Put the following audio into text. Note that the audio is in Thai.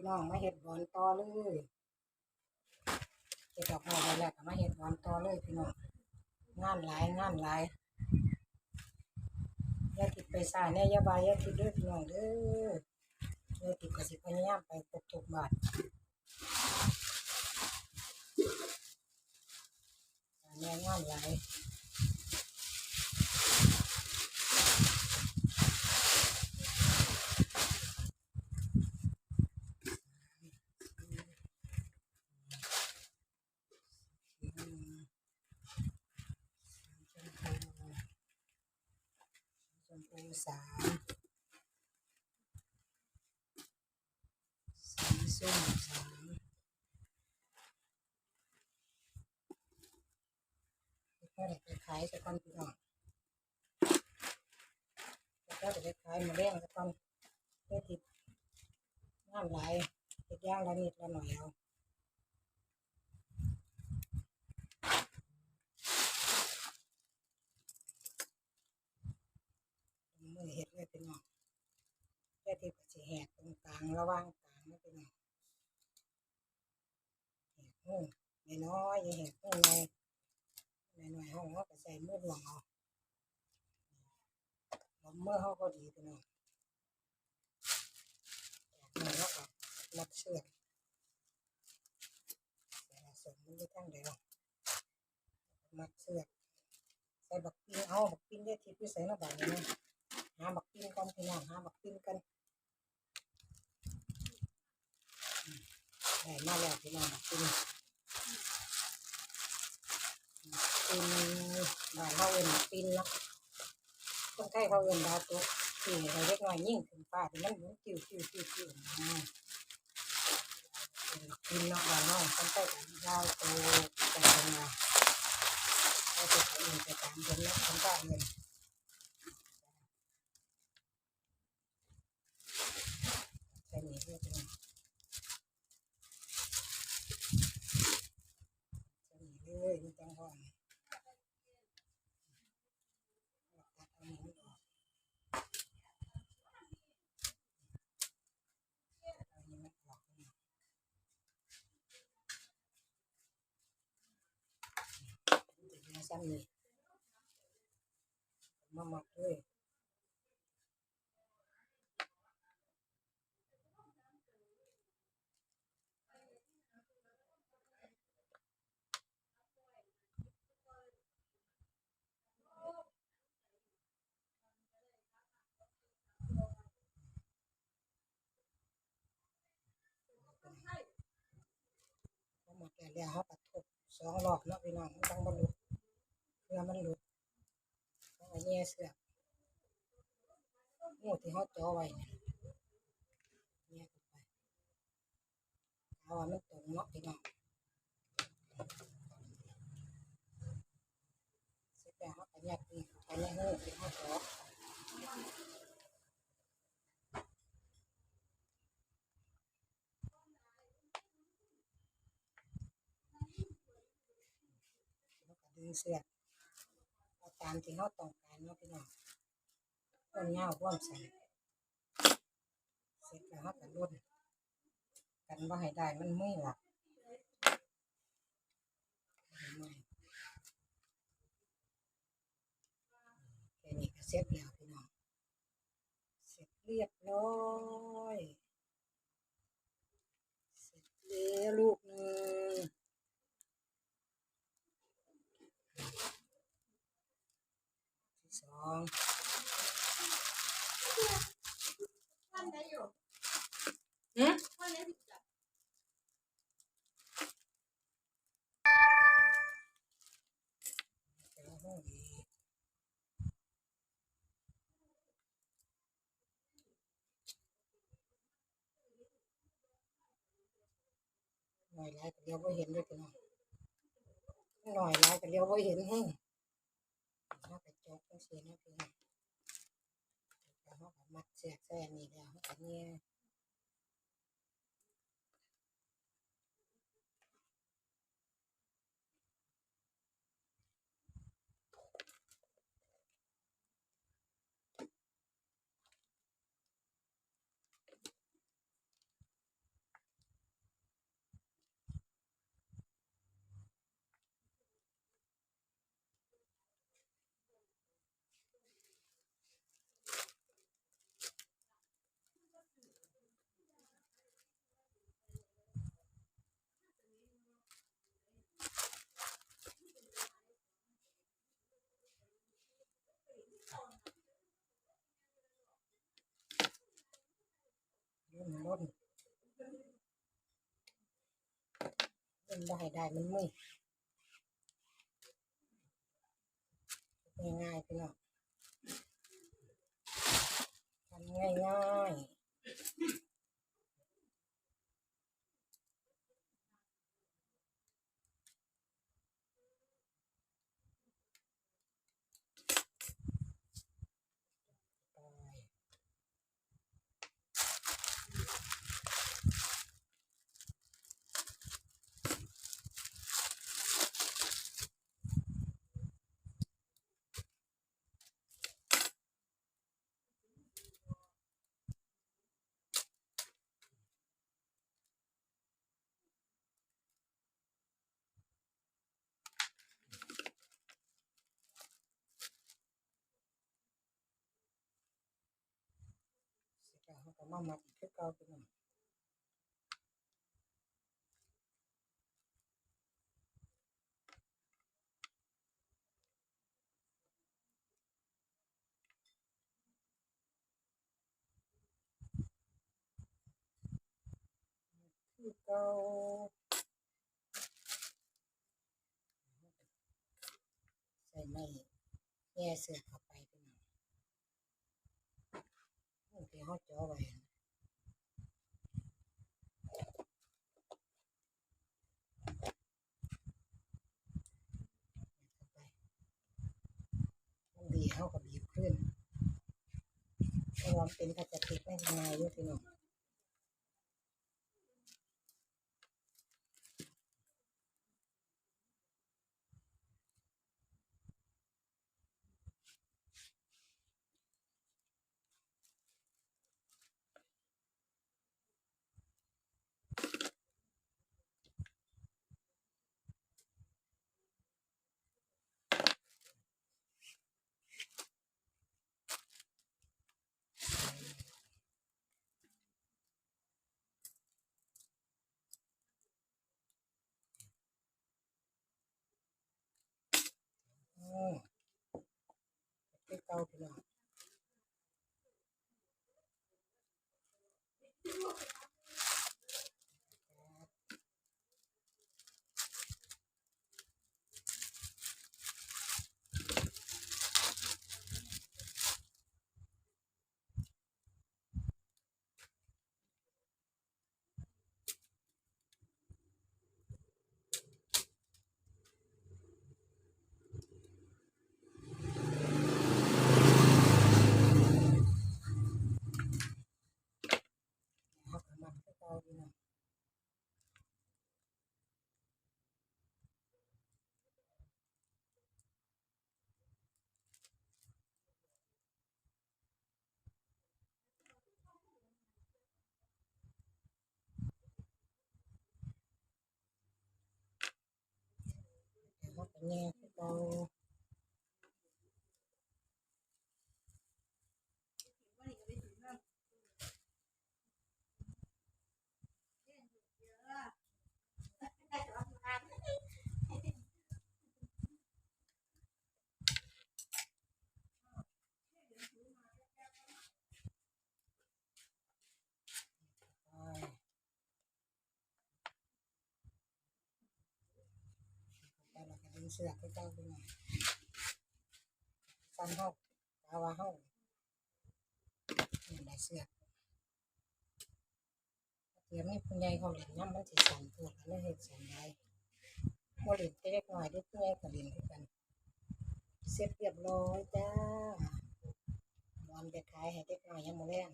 พี่น้องมาเห็ดบอนต่อเลยเห็ดดอกไม้ไปแล้วก็มาเห็ดบอนต่อเลยพี่น้องงานหลายงานหลายย่าติดไปสายเน่ยยาบายยาติดเด้อพี่น้องเด้อยาติดก็สิพยายามไปตกตกบาทสายแน่งานหลาย ชมพูสามสีส้มสามก็ได้ไปขายสักคนพี่น้องก็ได้ไปขายมาเลี้ยงสักคนเพื่อติดงานหลติดย่างละนิดละหน่อยเอา เห็ดเลยพี่น้องแค่ที่ก็สิแหกตรงกลางระหว่างกลางนะพี่น้องแหกหูน้อยๆอย่าแหกหูในในหน่อยห้องเขาก็ใส่มือหลวงเอาลมมือเขาก็ดีพี่น้องแหกมือแล้วก็มัดเชือกใส่ละสมมันจะทั้งเดียวมัดเชือกใส่บักปิ้งเอาบักปิ้งได้ทิพย์พิเศษนะแบบนี้นะ หาบักปิ้งกันพี่น้องหาบักปิ้งกันอืมได้มาแล้วพี่น้องบักปิ้งปิ้งบ้านเขาเอิ้นกปิ้งเนาะคนไทยเขาเอิ้นดาวตุกที่เรเล็กน้อยยิ่งขึ้นฟ้าที่มันหมุนกิ้วกิ้วกิ้วกิ้วนะป็นบักปิ้งเนาะบ้านน้องคนไทยก็ดาวตุกแต่เป็นเขาจะเอิ้นไปตามเพิ่นเนาะคนไทยเอิ้น ใส่หนีเพื่อจะใส่หนีเลยมันจังหวะนี่ตัดเอาหนีมันออกเอาหนีมันออกนี่ติดมาซ้ำนี่มาหมักด้วย พอห มดแล้วแล้วเขาก็ทุบสองรอบเนาะพี่น้องมันต้องบรรลุเพื่อมันหลุดต้องเอาแย่เสือกงูที่เขาจ่อไว้เนี่ยแย่เข้าไปเอาว่ามันตรงเนาะพี่น้องเสร็จแล้วเขาก็แยกนี่เข้าไปในหูที่เขาจ่อแล้วก็ดึง เสือเอาตามที่เขาต้องการเนาะพี่น้องต้นเงาร่วมใส่เสร็จแล้วเขาก็รุ่นกันว่าให้ได้มันไม่หลักแค่นี้ก็เสร็จแล้วพี่น้องเสร็จเรียบร้อย เสร็จแล้วลูกหนึ่ง ที่สองท่านได้อยู่หืมท่านไจังซี่นะพี่น้องแต่เขาก็มัดเสียกแซ่นี้แล้วเขาก็เนี่ย ล้นล้นล้นได้ได้มันมือง่ายๆพี่น้องทำง่ายๆ ก็มามัดอีกคือเก่าพี่น้องคือเก่าใส่ไม้แง่เสือเข้าไปพี่น้องโอ เขาจ่อไว้ดีเข้ากับบีบขึ้นเพราะว่าเป็นพลาสติกไม่ทำลายด้วยพี่น้องอืมคือ เก่าพี่น้อง แต่เขากับแง่คือเก่า ไปไปแล้วก็ดึง เสือกคือเก่าพี่น้องสั่นเฮากาว่าเฮาเนี่ยได้เสือกเดี๋ยวมีผู้ใหญ่เขาเล่นน้ำมันสิสั่นพวกแล้วเฮ็ดสั่นได้บ่เล่นแต่เล็กน้อยเด็กผู้ใหญ่ก็เล่นคือกัน เสร็จเรียบร้อยจ้าบอลไปขายให้เด็กน้อยยังบ่แรง